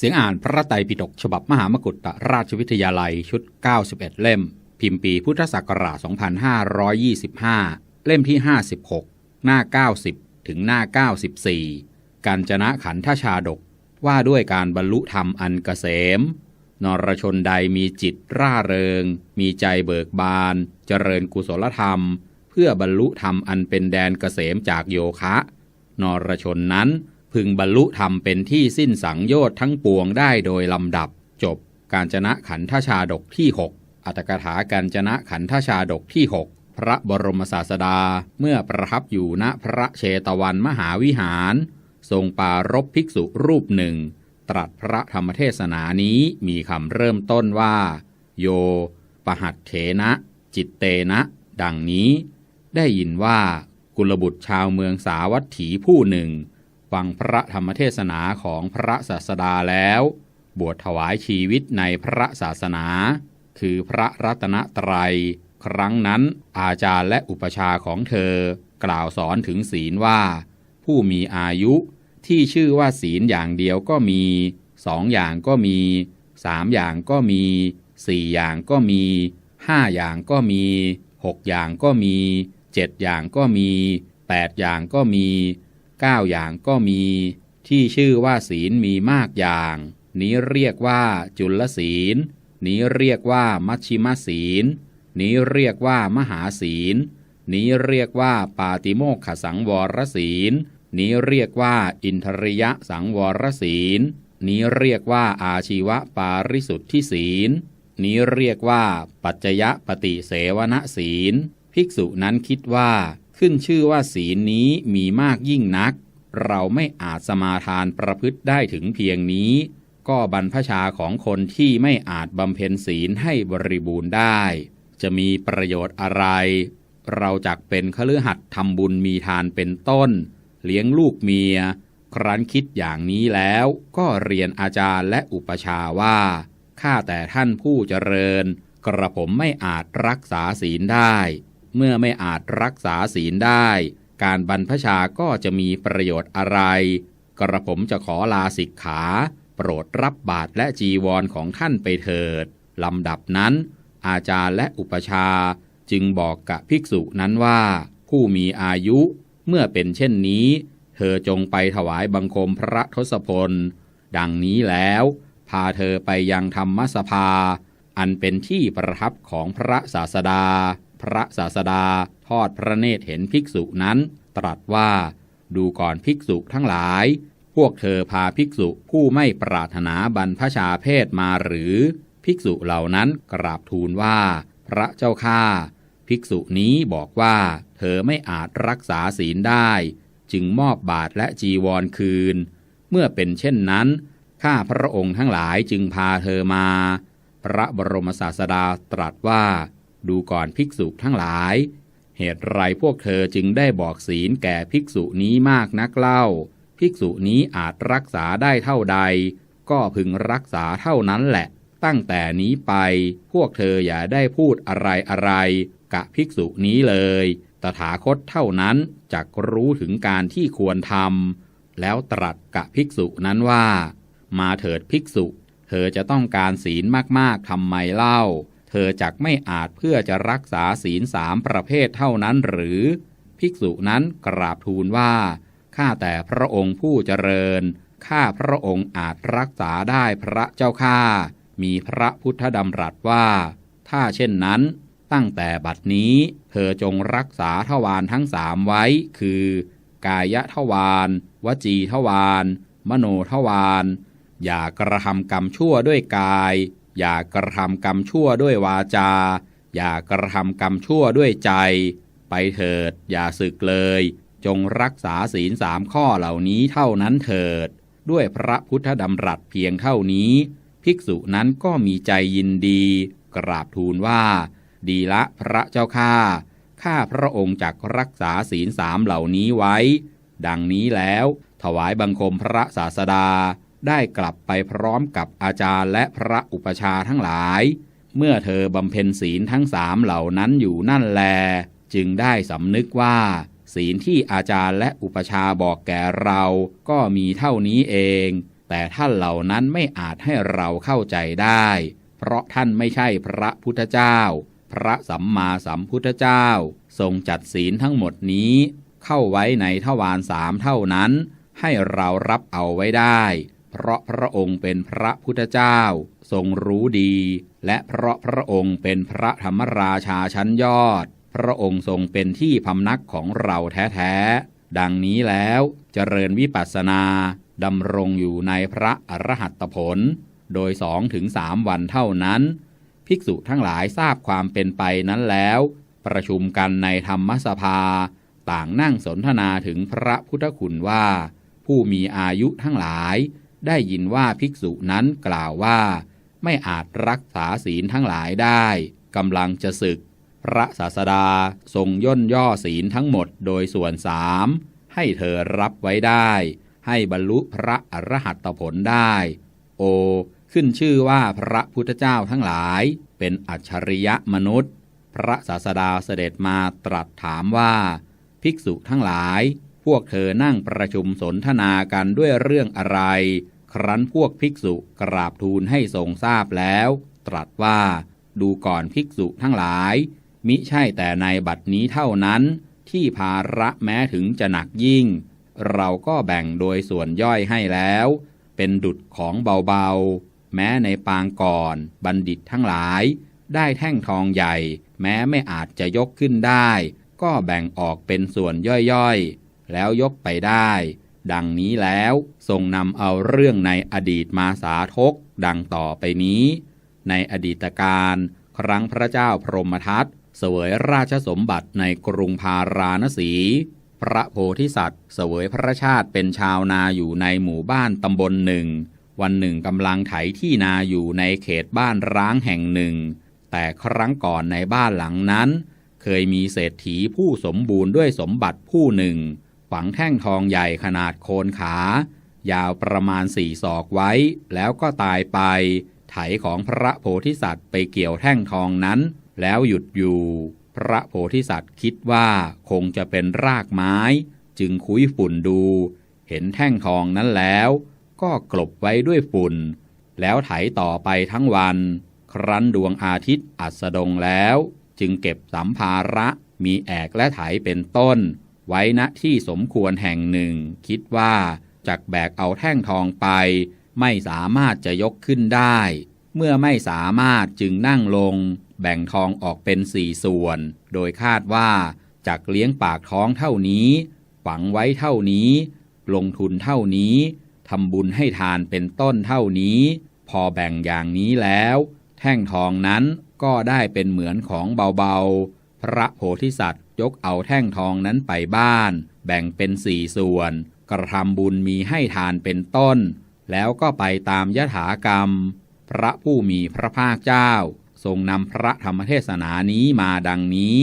เสียงอ่านพระไตรปิฎกฉบับมหามกุฏราชวิทยาลัยชุด 91 เล่ม พิมพ์ปีพุทธศักราช 2525 เล่มที่ 56 หน้า 90 ถึงหน้า 94 การจนะขันธชาดกว่าด้วยการบรรลุธรรมอันเกษม นรชนใดมีจิตร่าเริง มีใจเบิกบาน เจริญกุศลธรรม เพื่อบรรลุธรรมอันเป็นแดนเกษมจากโยคะ นรชนนั้น พึงบรรลุธรรมเป็นที่สิ้นสังโยชน์ทั้งปวงได้โดยลำดับจบการจนะขันธชาดกที่6อัตถกถาการจนะขันธชาดกที่6พระบรมศาสดาเมื่อประทับอยู่ณพระเชตวันมหาวิหาร ทรงปารบภิกษุรูปหนึ่ง ตรัสพระธรรมเทศนานี้มีคำเริ่มต้นว่า โย ปหัตเถนะ จิตเตนะ ดังนี้ ได้ยินว่ากุลบุตรชาวเมืองสาวัตถีผู้หนึ่ง ฟังพระธรรมเทศนาของพระศาสดาแล้ว บวชถวายชีวิตในพระศาสนา คือพระรัตนตรัย ครั้งนั้นอาจารย์และอุปชาของเธอ กล่าวสอนถึงศีลว่า ผู้มีอายุที่ชื่อว่าศีลอย่างเดียวก็มีสองอย่างก็มีสามอย่างก็มีสี่อย่างก็มีห้าอย่างก็มีหกอย่างก็มีเจ็ดอย่างก็มีแปดอย่างก็มี เก้าอย่างก็มีที่ชื่อว่าศีลมีมากอย่าง นี้เรียกว่าจุลศีล นี้เรียกว่ามัชชิมศีล นี้เรียกว่ามหาศีล นี้เรียกว่าปาติโมกขสังวรศีล นี้เรียกว่าอินทริยะสังวรศีล นี้เรียกว่าอาชีวปาริสุทธิศีล นี้เรียกว่าปัจจยปฏิเสวนศีล ภิกษุนั้นคิดว่า ขึ้นชื่อว่าศีลนี้มีมากยิ่งนัก เราไม่อาจสมาทานประพฤติได้ถึงเพียงนี้ ก็บรรพชาของคนที่ไม่อาจบำเพ็ญศีลให้บริบูรณ์ได้ จะมีประโยชน์อะไร เราจักเป็นคฤหัสถ์ทำบุญมีทานเป็นต้น เลี้ยงลูกเมีย ครั้นคิดอย่างนี้แล้วก็เรียนอาจารย์และอุปชาว่าข้าแต่ท่านผู้เจริญ กระผมไม่อาจรักษาศีลได้ เมื่อไม่อาจรักษาศีลได้ การบรรพชาก็จะมีประโยชน์อะไร กระผมจะขอลาสิกขา โปรดรับบาตรและจีวรของท่านไปเถิดลำดับนั้น อาจารย์และอุปชาจึงบอกกับภิกษุนั้นว่า ผู้มีอายุเมื่อเป็นเช่นนี้ เธอจงไปถวายบังคมพระทศพล ดังนี้แล้ว พาเธอไปยังธรรมสภา อันเป็นที่ประทับของพระศาสดา พระศาสดาทอดพระเนตรเห็นภิกษุนั้น ตรัสว่า ดูก่อนภิกษุทั้งหลาย พวกเธอพาภิกษุผู้ไม่ปรารถนาบรรพชาเพศมาหรือ ภิกษุเหล่านั้นกราบทูลว่า พระเจ้าข้าภิกษุนี้บอกว่า เธอไม่อาจรักษาศีลได้ จึงมอบบาทและจีวรคืน เมื่อเป็นเช่นนั้นข้าพระองค์ทั้งหลายจึงพาเธอมา พระบรมศาสดาตรัสว่า ดูก่อนภิกษุทั้งหลาย เหตุไรพวกเธอจึงได้บอกศีลแก่ภิกษุนี้มากนักเล่า ภิกษุนี้อาจรักษาได้เท่าใด ก็พึงรักษาเท่านั้นแหละ ตั้งแต่นี้ไป พวกเธออย่าได้พูดอะไรอะไรกะภิกษุนี้เลย ตถาคตเท่านั้นจักรู้ถึงการที่ควรทำแล้วตรัสกะภิกษุนั้นว่า มาเถิดภิกษุ เธอจะต้องการศีลมากๆทำไมเล่า เธอจักไม่อาจเพื่อจะรักษาศีลสามประเภทเท่านั้นหรือ ภิกษุนั้นกราบทูลว่า ข้าแต่พระองค์ผู้เจริญ ข้าพระองค์อาจรักษาได้พระเจ้าข้า มีพระพุทธดำรัสว่า ถ้าเช่นนั้น ตั้งแต่บัดนี้ เธอจงรักษาทวารทั้งสามไว้ คือ กายทวารวจีทวารมโนทวารอย่ากระทำกรรมชั่วด้วยกาย อย่ากระทำกรรมชั่วด้วยวาจา อย่ากระทำกรรมชั่วด้วยใจ ไปเถิด อย่าสึกเลย จงรักษาศีลสามข้อเหล่านี้เท่านั้นเถิด ด้วยพระพุทธดำรัสเพียงเท่านี้ ภิกษุนั้นก็มีใจยินดี กราบทูลว่า ดีละพระเจ้าข้าข้าพระองค์จักรักษาศีลสามเหล่านี้ไว้ ดังนี้แล้ว ถวายบังคมพระศาสดา ได้กลับไปพร้อมกับอาจารย์และพระอุปชาทั้งหลาย เมื่อเธอบำเพ็ญศีลทั้งสามเหล่านั้นอยู่นั่นแล จึงได้สำนึกว่า ศีลที่อาจารย์และอุปชาบอกแก่เราก็มีเท่านี้เอง แต่ท่านเหล่านั้นไม่อาจให้เราเข้าใจได้ เพราะท่านไม่ใช่พระพุทธเจ้า พระสัมมาสัมพุทธเจ้า ทรงจัดศีลทั้งหมดนี้ เข้าไว้ในทวารสามเท่านั้น ให้เรารับเอาไว้ได้ เพราะพระองค์เป็นพระพุทธเจ้า ทรงรู้ดี และเพราะพระองค์เป็นพระธรรมราชาชั้นยอด พระองค์ทรงเป็นที่พำนักของเราแท้ๆ ดังนี้แล้วเจริญวิปัสสนาดำรงอยู่ในพระอรหัตผล โดยสองถึงสามวันเท่านั้น ภิกษุทั้งหลายทราบความเป็นไปนั้นแล้ว ประชุมกันในธรรมสภา ต่างนั่งสนทนาถึงพระพุทธคุณว่า ผู้มีอายุทั้งหลาย ได้ยินว่าภิกษุนั้นกล่าวว่า ไม่อาจรักษาศีลทั้งหลายได้กำลังจะศึก พระศาสดาทรงย่นย่อศีลทั้งหมดโดยส่วนสามให้เธอรับไว้ได้ ให้บรรลุพระอรหัตผลได้ โอ ขึ้นชื่อว่าพระพุทธเจ้าทั้งหลาย เป็นอัจฉริยะมนุษย์ พระศาสดาเสด็จมาตรัสถามว่า ภิกษุทั้งหลาย วกเธอนั่งประชุมสนทนากันด้วยเรื่องอะไร ครั้นพวกภิกษุกราบทูลให้ทรงทราบแล้ว ตรัสว่าดูก่อนภิกษุทั้งหลาย มิใช่แต่ในบัดนี้เท่านั้น ที่ภาระแม้ถึงจะหนักยิ่ง เราก็แบ่งโดยส่วนย่อยให้แล้ว เป็นดุดของเบาๆ แม้ในปางก่อนบัณฑิตทั้งหลาย ได้แท่งทองใหญ่ แม้ไม่อาจจะยกขึ้นได้ ก็แบ่งออกเป็นส่วนย่อยๆ แล้วยกไปได้ ดังนี้แล้วทรงนำเอาเรื่องในอดีตมาสาทก ดังต่อไปนี้ ในอดีตการครั้งพระเจ้าพรหมทัตเสวยราชสมบัติในกรุงพาราณสี พระโพธิสัตว์ เสวยพระชาติเป็นชาวนาอยู่ในหมู่บ้านตำบลหนึ่ง วันหนึ่งกำลังไถที่นาอยู่ในเขตบ้านร้างแห่งหนึ่ง แต่ครั้งก่อนในบ้านหลังนั้น เคยมีเศรษฐีผู้สมบูรณ์ด้วยสมบัติผู้หนึ่ง ฝังแท่งทองใหญ่ขนาดโคนขา ยาวประมาณสี่ศอกไว้ แล้วก็ตายไป ไถของพระโพธิสัตว์ไปเกี่ยวแท่งทองนั้น แล้วหยุดอยู่ พระโพธิสัตว์คิดว่าคงจะเป็นรากไม้ จึงคุยฝุ่นดู เห็นแท่งทองนั้นแล้ว ก็กลบไว้ด้วยฝุ่น แล้วไถต่อไปทั้งวัน ครั้นดวงอาทิตย์อัสดงแล้ว จึงเก็บสัมภาระมีแอกและไถเป็นต้น ไว้ณที่สมควรแห่งหนึ่ง คิดว่าจักแบกเอาแท่งทองไป ไม่สามารถจะยกขึ้นได้ เมื่อไม่สามารถจึงนั่งลง แบ่งทองออกเป็นสี่ส่วน โดยคาดว่าจากเลี้ยงปากท้องเท่านี้ ฝังไว้เท่านี้ ลงทุนเท่านี้ทำบุญให้ทานเป็นต้นเท่านี้ พอแบ่งอย่างนี้แล้ว แท่งทองนั้นก็ได้เป็นเหมือนของเบาๆ พระโพธิสัตว์ ยกเอาแท่งทองนั้นไปบ้าน แบ่งเป็นสี่ส่วน กระทำบุญมีให้ทานเป็นต้น แล้วก็ไปตามยถากรรม พระผู้มีพระภาคเจ้า ทรงนำพระธรรมเทศนานี้มาดังนี้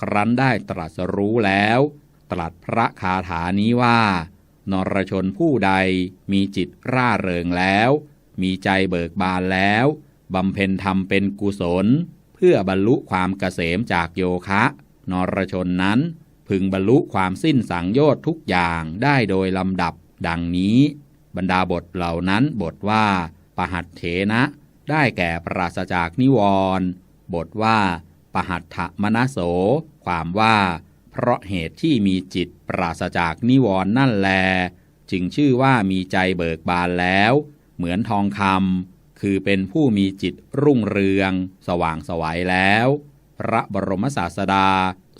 ครั้นได้ตรัสรู้แล้ว ตรัสพระคาถานี้ว่า นรชนผู้ใดมีจิตร่าเริงแล้ว มีใจเบิกบานแล้วบำเพ็ญธรรมเป็นกุศล เพื่อบรรลุความเกษมจากโยคะ นรชนนั้น พึงบรรลุความสิ้นสังโยชน์ทุกอย่างได้โดยลำดับดังนี้ บรรดาบทเหล่านั้นบทว่า ปหัตเถนะ ได้แก่ปราศจากนิวรณ์บทว่า ปหัตถมนโส ความว่า เพราะเหตุที่มีจิตปราศจากนิวรณ์นั่นแล จึงชื่อว่ามีใจเบิกบานแล้ว เหมือนทองคำคือเป็นผู้มีจิตรุ่งเรือง สว่างสวัยแล้ว พระบรมศาสดา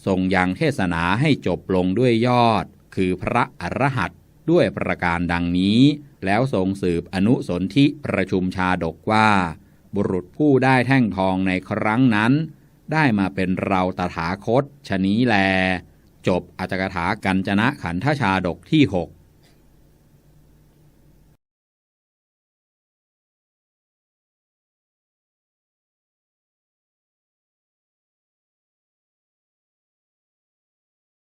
ทรงยังเทศนาให้จบลงด้วยยอด คือพระอรหัตด้วยประการดังนี้ แล้วทรงสืบอนุสนธิประชุมชาดกว่า บุรุษผู้ได้แท่งทองในครั้งนั้น ได้มาเป็นเราตถาคตชนี้แล จบอัจกถากัญจนะขันธชาดกที่หก